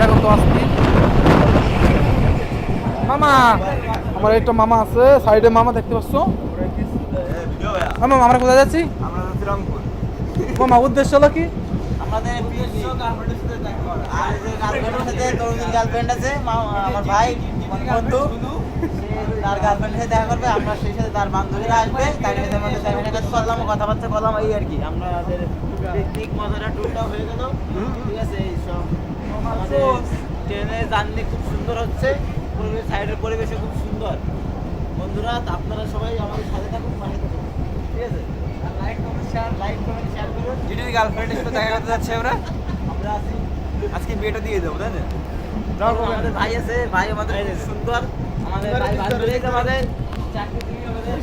দেখো তো আসছি। মামা, আমার একটা মামা আছে, সাইডে মামা দেখতে পাচ্ছ? মামা, আমরা কোথায় যাচ্ছি? মামা, উদ্দেশ্য হলো কি? আমার ভাই বন্ধু তার গার্লফ্রেন্ডের সাথে দেখা করবে, আমরা সেই সাথে তার বান্ধবীরা আসবে, তার সাথে আমাদের দেখা কাজ করলাম কথাবার্তা বললাম, এই আর কি। আমরা ট্রেনের জার্নি খুব সুন্দর হচ্ছে। পরিবেশ সাইডের পরিবেশও খুব সুন্দর। বন্ধুরা আপনারা সবাই আমাদের সাথে থাকুন পাশে থাকুন। ঠিক আছে? Like comment share like comment share করুন। জিটির গার্লফ্রেন্ডের সাথে দেখা করতে যাচ্ছে আমরা। আমরা আছি। আজকে বিয়েটা দিয়ে দেবো তাই না? আমাদের ভাই আছে। ভাই আমাদের সুন্দর। আমাদের ভাই আমাদের। চাকরি আমাদের।